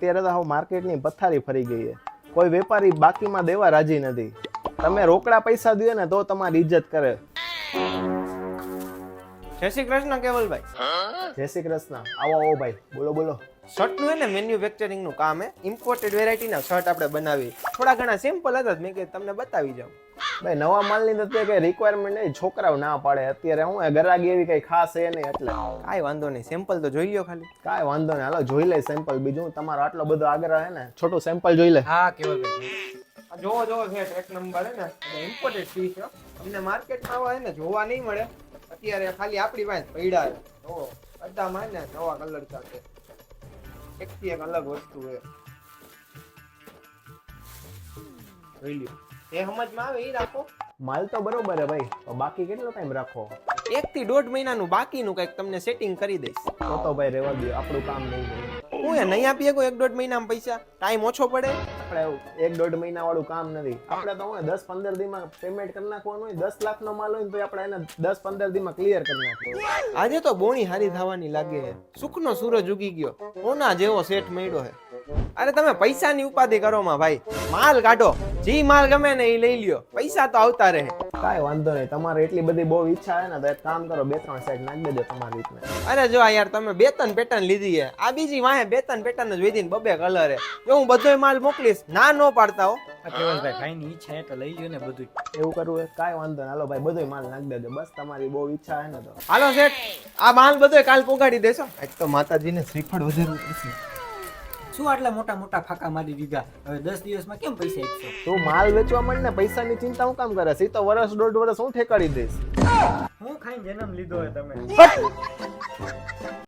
અત્યારે તો હવે માર્કેટની પથારી ફરી ગઈ છે. કોઈ વેપારી બાકીમાં દેવા રાજી નથી. તમે રોકડા પૈસા દો ને તો તમારી ઇજ્જત કરે. જય શ્રી કૃષ્ણ કેવલભાઈ. જય શ્રી કૃષ્ણ. આવો આવો ભાઈ. બોલો બોલો. શર્ટનું હે ને મેન્યુફેક્ચરિંગનું કામ હે. ઇમ્પોર્ટેડ વેરાયટીના શર્ટ આપણે બનાવી થોડા ઘણા સિમ્પલ હતા મેં કે તમને બતાવી જાઉં. ભાઈ નવા માલની તો અત્યારે કઈ રિક્વાયરમેન્ટ નહીં છોકરાઓ ના પાડે. અત્યારે હું એ ગરાગી એવી કઈ ખાસ છે નહીં એટલે. કાંઈ વાંધો નહીં સેમ્પલ તો જોઈ લ્યો ખાલી. કાંઈ વાંધો નહીં હાલો જોઈ લે સેમ્પલ બીજું તમારો આટલો બધો આગ્રહ હે ને છોટું સેમ્પલ જોઈ લે. હા કેવલભાઈ આ જોવો જોવો છે એક નંબર હે ને. ઇમ્પોર્ટેડ પીસ છે. તમને માર્કેટમાં આવા ને જોવા નહીં મળે. અત્યારે ખાલી આપણી પાસે પડ્યા છે. જોવો બધામાં ને નવા કલર સાથે એકથી એક અલગ વસ્તુ છે જોઈ લ્યો. એ સમજમાં આવે એ રાખો. માલ તો બરોબર હે ભાઈ બાકી કેટલો ટાઈમ રાખો? એક થી દોઢ મહિનાનું બાકીનું કંઈક તમને સેટિંગ કરી દઈશ. તો તો ભાઈ રેવા દો આપણું કામ નહીં ભાઈ હું એ નહીં આપીએ કોઈ એક દોઢ મહિનામાં પૈસા? ટાઈમ ઓછો પડે? આપણે એક દોઢ મહિના વાળું કામ નથી. આપણે તો હું દસ પંદર દીમાં પેમેન્ટ કરી નાખવાનું હોય દસ લાખ નો માલ હોય ને તો આપણે એને દસ પંદર દીમાં ક્લિયર કરી નાખવું આજે તો બોણી હારી થવાની લાગે છે સુખનો સૂરજ ઉગી ગયો. ઓના જેવો સેટ મળ્યો છે અરે તમે પૈસાની ઉપાધિ કરો માં ભાઈ. માલ કાઢો. જી માલ ગમે ને એ લઈ લ્યો. પૈસા તો આવતા રહે. કાંઈ વાંધો નહીં તમારે એટલી બધી બહુ ઈચ્છા છે ને તો એક કામ કરો બે ત્રણ સેટ નાખી દેજો તમારી રીતના. અરે જો આ યાર તમે બે ત્રણ પેટર્ન લીધી છે. આ બીજી વાહે બે ત્રણ પેટર્ન જ વેધી બબે કલર જો હું બધોય માલ મોકલીશ ના નો પાડતા હો. કેવલભાઈ ભાઈની ઈચ્છા હે તો લઈ લ્યો ને બધું એવું કરવું હોય કાંઈ વાંધો નહીં. હાલો ભાઈ બધો માલ નાખી દેજો. બસ તમારી બહુ ઈચ્છા છે ને તો. હાલો સેઠ આ માલ બધોય કાલ પોગાડી દેશો. એક તો માતાજીને શ્રીફળ વધારવું પડશે. શું આટલા મોટા મોટા ફાકા મારી દીધા? હવે દસ દિવસમાં કેમ પૈસા આપશો? તું માલ વેચવા માંડ ને પૈસાની ચિંતા હું કામ કરે? છે તો વર્ષ દોઢ વર્ષ હું ઠેકાડી દઈશ. હું ખાઈને જન્મ લીધો હોય તમે.